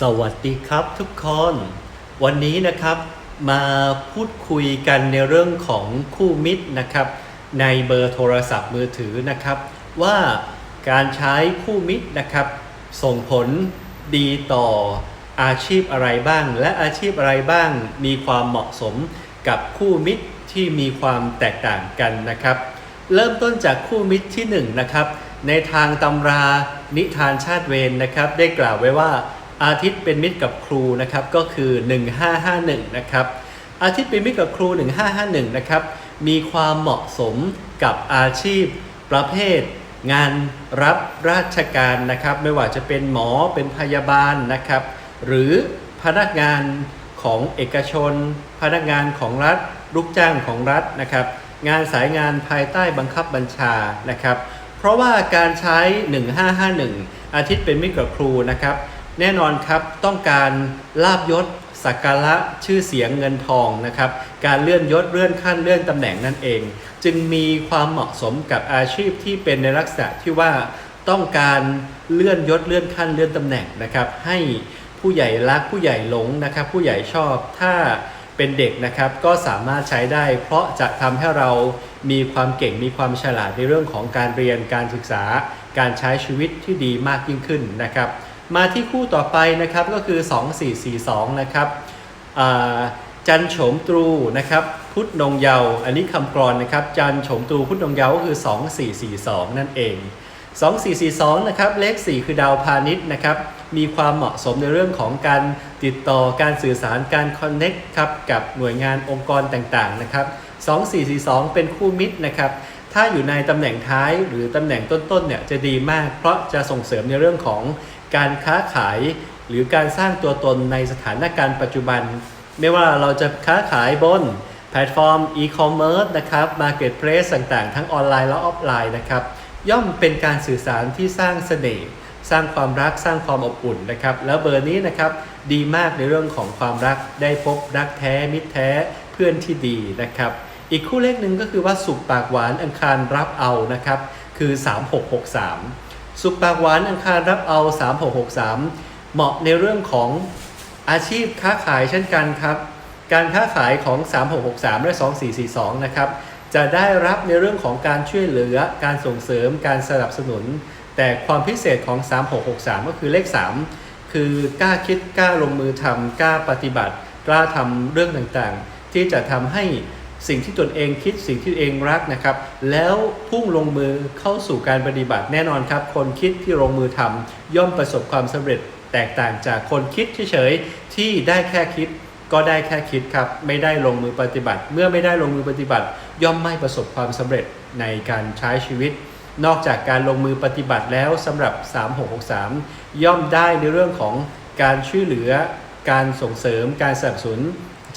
สวัสดีครับทุกคน วันนี้นะครับมาพูดคุยกันในเรื่องของคู่มิตรนะครับ ในเบอร์โทรศัพท์มือถือนะครับ ว่าการใช้คู่มิตรนะครับ ส่งผลดีต่ออาชีพอะไรบ้าง และอาชีพอะไรบ้าง มีความเหมาะสมกับคู่มิตรที่มีความแตกต่างกันนะครับ เริ่มต้นจากคู่มิตรที่1นงนะครับในทางตำรานิทานชาติเวรนะครับ ได้กล่าวไว้ว่า อาทิตย์เป็นมิตรกับครูนะครับก็คือ 1551นะครับอาทิตย์เป็นมิตรกับครู 1551นะครับมีความเหมาะสมกับอาชีพประเภท งานรับราชการนะครับ ไม่ว่าจะเป็นหมอเป็นพยาบาลนะครับ หรือพนักงานของเอกชน พนักงานของรัฐ ลูกจ้างของรัฐนะครับ งานสายงานภายใต้บังคับบัญชานะครับ เพราะว่าการใช้ 1551 อาทิตย์เป็นมิตรกับครูนะครับ แน่นอนครับต้องการลาบยศสักการะชื่อเสียงเงินทองนะครับ การเลื่อนยศเลื่อนขั้นเลื่อนตำแหน่งนั่นเอง จึงมีความเหมาะสมกับอาชีพที่เป็นในลักษณะที่ว่าต้องการเลื่อนยศเลื่อนขั้นเลื่อนตำแหน่งนะครับให้ผู้ใหญ่รักผู้ใหญ่หลงนะครับ ผู้ใหญ่ชอบถ้าเป็นเด็กนะครับก็สามารถใช้ได้ เพราะจะทำให้เรามีความเก่งมีความฉลาดในเรื่องของการเรียนการศึกษา การใช้ชีวิตที่ดีมากยิ่งขึ้นนะครับ มาที่คู่ต่อไปนะครับก็คือ 2442 นะครับจันโฉมตรูนะครับพุทธนงเยา อันนี้คำกรอนนะครับจันโฉมตรูพุทธนงเยาก็คือ 2442 นั่นเอง 2442 นะครับเลข 4 คือดาวพาณิชย์นะครับมีความเหมาะสมในเรื่องของการติดต่อการสื่อสารการคอนเน็กครับกับหน่วยงานองค์กรต่างๆนะครับ2442 เป็นคู่มิตรนะครับถ้าอยู่ในตำแหน่งท้ายหรือตำแหน่งต้นๆเนี่ยจะดีมาก เพราะจะส่งเสริมในเรื่องของ การค้าขายหรือการสร้างตัวตนในสถานการณ์ปัจจุบัน ไม่ว่าเราจะค้าขายบนแพลตฟอร์มอีคอมเมิร์ซนะครับมาร์เก็ตเพลสต่างๆ ทั้งออนไลน์และออฟไลน์นะครับย่อมเป็นการสื่อสารที่สร้างเสน่ห์สร้างความรักสร้างความอบอุ่นนะครับแล้วเบอร์นี้นะครับดีมากในเรื่องของความรักได้พบรักแท้มิตรแท้เพื่อนที่ดีนะครับอีกคู่เลขหนึ่งก็คือว่าสุขปากหวานอังคารรับเอานะครับคือ 3663 สุขปากหวานอังคารรับเอา 3663 เหมาะในเรื่องของอาชีพค้าขายเช่นกันครับ การค้าขายของ 3663 และ 2442 นะครับ จะได้รับในเรื่องของการช่วยเหลือ การส่งเสริม การสนับสนุน แต่ความพิเศษของ 3663 ก็คือเลข 3 คือกล้าคิด กล้าลงมือทำกล้าปฏิบัติ กล้าทำเรื่องต่างๆ ที่จะทำให้ สิ่งที่ตนเองคิดสิ่งที่ตัวเองรักนะครับ แล้วพุ่งลงมือเข้าสู่การปฏิบัติแน่นอนครับ คนคิดที่ลงมือทำย่อมประสบความสำเร็จแตกต่างจากคนคิดเฉยๆที่ได้แค่คิดก็ได้แค่คิดครับ ไม่ได้ลงมือปฏิบัติ เมื่อไม่ได้ลงมือปฏิบัติ ย่อมไม่ประสบความสำเร็จในการใช้ชีวิต นอกจากการลงมือปฏิบัติแล้วสำหรับ 3663 ย่อมได้ในเรื่องของการช่วยเหลือ การส่งเสริม การสนับสนุน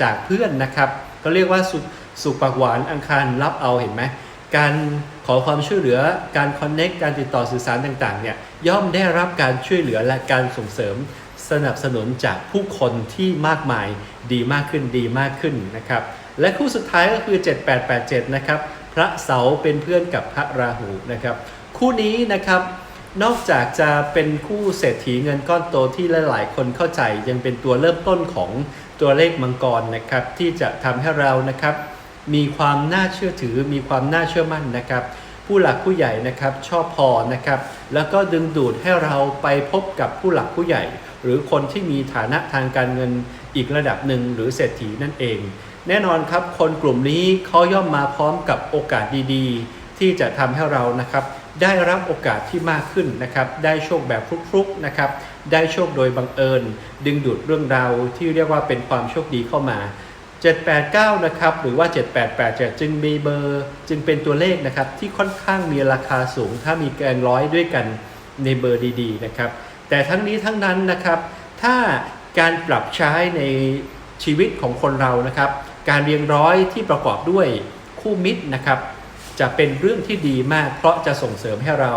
จากเพื่อนนะครับ ก็เรียกว่าสุ สุขปากหวานอังคารรับเอาเห็นไหมการขอความช่วยเหลือการคอนเน็กการติดต่อสื่อสารต่างๆเนี่ยย่อมได้รับการช่วยเหลือและการส่งเสริมสนับสนุนจากผู้คนที่มากมายดีมากขึ้นดีมากขึ้นนะครับและคู่สุดท้ายก็คือ 7887นะครับพระเสาเป็นเพื่อนกับพระราหูนะครับคู่นี้นะครับนอกจากจะเป็นคู่เศรษฐีเงินก้อนโตที่หลายๆ คนเข้าใจยังเป็นตัวเริ่มต้นของตัวเลขมังกรนะครับที่จะทำให้เรานะครับ มีความน่าเชื่อถือ มีความน่าเชื่อมั่นนะครับ ผู้หลักผู้ใหญ่นะครับชอบพอนะครับ แล้วก็ดึงดูดให้เราไปพบกับผู้หลักผู้ใหญ่ หรือคนที่มีฐานะทางการเงินอีกระดับหนึ่งหรือเศรษฐีนั่นเอง แน่นอนครับ คนกลุ่มนี้เขาย่อมมาพร้อมกับโอกาสดีๆ ที่จะทำให้เรานะครับได้รับโอกาสที่มากขึ้นนะครับ ได้โชคแบบฟลุกๆนะครับ ได้โชคโดยบังเอิญ ดึงดูดเรื่องราวที่เรียกว่าเป็นความโชคดีเข้ามา 789 นะครับ หรือว่า 7887 จึงมีเบอร์จึงเป็นตัวเลขนะครับ ที่ค่อนข้างมีราคาสูง ถ้ามีแกนร้อยด้วยกันในเบอร์ดีๆนะครับ แต่ทั้งนี้ทั้งนั้นนะครับ ถ้าการปรับใช้ในชีวิตของคนเรานะครับ การเรียงร้อยที่ประกอบด้วยคู่มิตรนะครับ จะเป็นเรื่องที่ดีมาก เพราะจะส่งเสริมให้เรา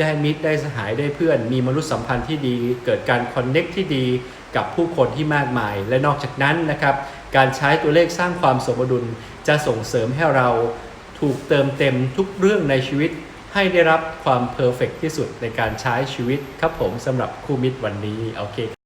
ได้มิตรได้สหายได้เพื่อน มีมนุษยสัมพันธ์ที่ดี เกิดการคอนเน็กที่ดีกับผู้คนที่มากมาย และนอกจากนั้นนะครับ การใช้ตัวเลขสร้างความสมดุล จะส่งเสริมให้เราถูกเติมเต็มทุกเรื่องในชีวิต ให้ได้รับความเพอร์เฟกที่สุดในการใช้ชีวิตครับผมสำหรับคู่มิตรวันนี้โอเค